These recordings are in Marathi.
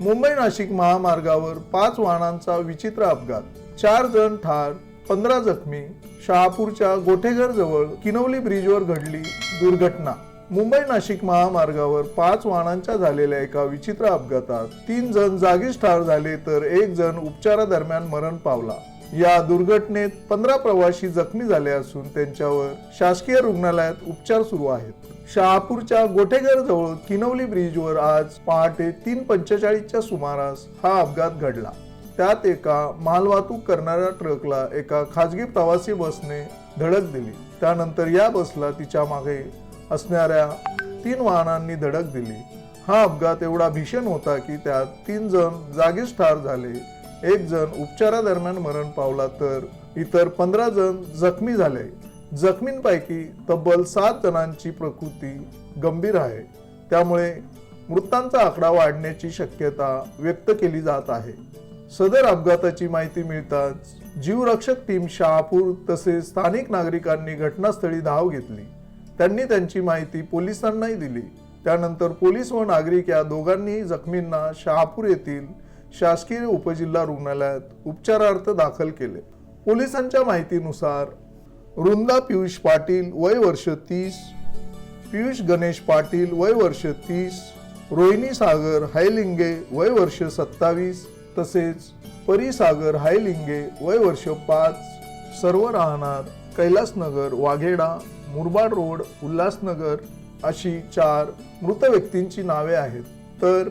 मुंबई नाशिक महामार्गावर पाच वाहनांचा विचित्र अपघात. चार जण ठार पंधरा जखमी. शहापूरच्या गोठेघर जवळ किनवली ब्रिजवर घडली दुर्घटना. मुंबई नाशिक महामार्गावर पाच वाहनांच्या झालेल्या एका विचित्र अपघातात तीन जण जागीच ठार झाले तर एक जण उपचारादरम्यान मरण पावला. या दुर्घटनेत पंधरा प्रवासी जखमी झाले असून त्यांच्यावर शासकीय रुग्णालयात उपचार सुरू आहेत. शहापूरच्या गोठेघर जवळ किनवली ब्रिजवर आज पहाटे तीन पंचेचाळीसच्या सुमारास हा अपघात घडला. त्यात एका मालवाहतूक करणाऱ्या ट्रकला एका खाजगी प्रवासी बसने धडक दिली. त्यानंतर या बसला तिच्यामागे असणाऱ्या तीन वाहनांनी धडक दिली. हा अपघात एवढा भीषण होता की त्यात तीन जण जागीच ठार झाले एक जण उपचारादरम्यान मरण पावला तर इतर पंधरा जण जखमी झाले. जखमींपैकी तब्बल सात जणांची प्रकृती गंभीर आहे. त्यामुळे मृतांचा आकडा वाढण्याची शक्यता व्यक्त केली जात आहे. सदर अपघाताची माहिती मिळताच जीवरक्षक टीम शहापूर तसेच स्थानिक नागरिकांनी घटनास्थळी धाव घेतली. त्यांनी त्यांची माहिती पोलिसांनाही दिली. त्यानंतर पोलीस व नागरिक या दोघांनीही जखमींना शहापूर येथील शासकीय उपजिल्हा रुग्णालयात उपचारार्थ दाखल केले. पोलिसांच्या माहितीनुसार वृंदा पियुष पाटील वय वर्ष तीस पियुष गणेश पाटील वय वर्ष तीस रोहिणी सागर हायलिंगे वय वर्ष सत्तावीस तसेच परिसागर हायलिंगे वय वर्ष पाच सर्व राहणार कैलासनगर वाघेडा मुरबाड रोड उल्हासनगर अशी चार मृत व्यक्तींची नावे आहेत. तर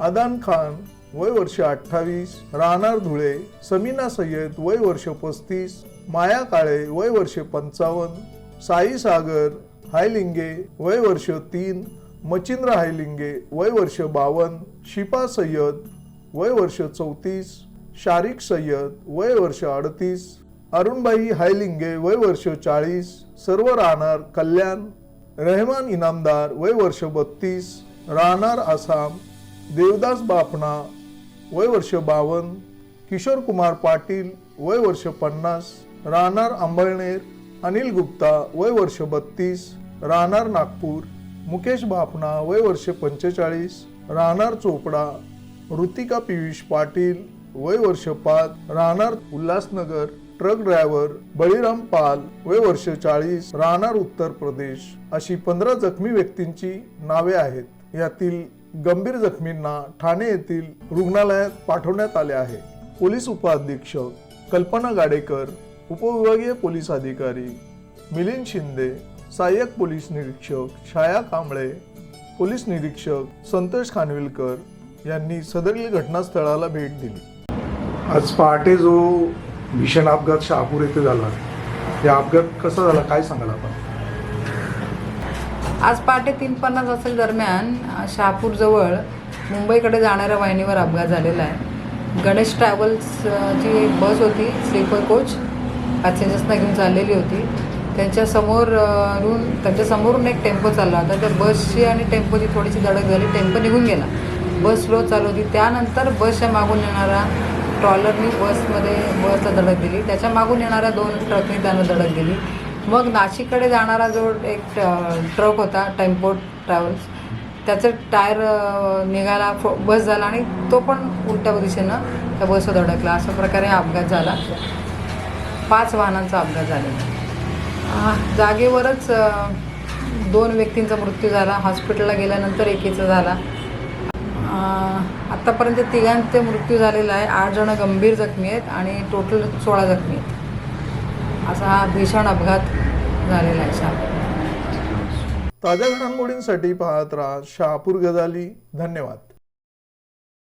आदान खान वय वर्ष अठ्ठावीस राहणार धुळे समीना सय्यद वय वर्ष पस्तीस माया काळे वय वर्ष पंचावन्न साई सागर हायलिंगे वय वर्ष तीन मचिंद्र हायलिंगे वय वर्ष बावन्न शिपा सय्यद वय वर्ष चौतीस शारिक सय्यद वय वर्ष अडतीस अरुणबाई हायलिंगे वय वर्ष चाळीस सर्व राहणार कल्याण रहमान इनामदार वय वर्ष बत्तीस राहणार आसाम देवदास बापणा वय वर्ष बावन्न किशोर कुमार पाटील वय वर्ष पन्नास राहणार आंबळनेर अनिल गुप्ता वय वर्ष बत्तीस राहणार नागपूर मुकेश भापना वय वर्ष पंचेचाळीस राहणार चोपडा ऋतिका पियुष पाटील वय वर्ष पाच राहणार उल्हासनगर ट्रक ड्रायव्हर बळीराम पाल वय वर्ष चाळीस राहणार उत्तर प्रदेश अशी पंधरा जखमी व्यक्तींची नावे आहेत. यातील गंभीर जखमींना ठाणे येथील रुग्णालयात पाठवण्यात आले आहे. पोलीस उपअधीक्षक कल्पना गाडेकर उपविभागीय पोलीस अधिकारी मिलिंद शिंदे सहाय्यक पोलीस निरीक्षक छाया कांबळे पोलीस निरीक्षक संतोष खानविलकर यांनी सदरील घटनास्थळाला भेट दिली. आज पहाटे जो भीषण अपघात शहापूर येथे झाला या अपघात कसा झाला काय सांगाल आपण? आज पहाटे तीन पन्नास वाजता दरम्यान शहापूरजवळ मुंबईकडे जाणाऱ्या वाहिनीवर अपघात झालेला आहे. गणेश ट्रॅव्हल्स अ, ची एक बस होती स्लीपर कोच. पॅसेंजर्सना घेऊन चाललेली होती. त्यांच्यासमोर रून एक टेम्पो चालला होता. तर बसची आणि टेम्पोची थोडीशी धडक झाली. टेम्पो निघून गेला. बस स्लो चालू होती. त्यानंतर बसच्या मागून येणारा ट्रॉलरनी बसमध्ये बसला धडक दिली. त्याच्या मागून येणाऱ्या दोन ट्रकनी त्यांना धडक दिली. मग नाशिककडे जाणारा जो एक ट्रक होता टेम्पो ट्रॅव्हल्स त्याचं टायर निघाला फो- बस झाला आणि तो पण उलट्या दिशेनं त्या बसवर धडकला. अशा प्रकारे हा अपघात झाला. पाच वाहनांचा अपघात झालेला जागेवरच दोन व्यक्तींचा मृत्यू झाला हॉस्पिटलला गेल्यानंतर एकीचा झाला. आत्तापर्यंत तिघांचे मृत्यू झालेला आहे. आठ जण गंभीर जखमी आहेत आणि टोटल सोळा जखमी आहेत. असा हा भीषण अपघात झालेला आहे शहापूर. ताज्या घडामोडींसाठी पाहत राहा शहापूर गजाली. धन्यवाद.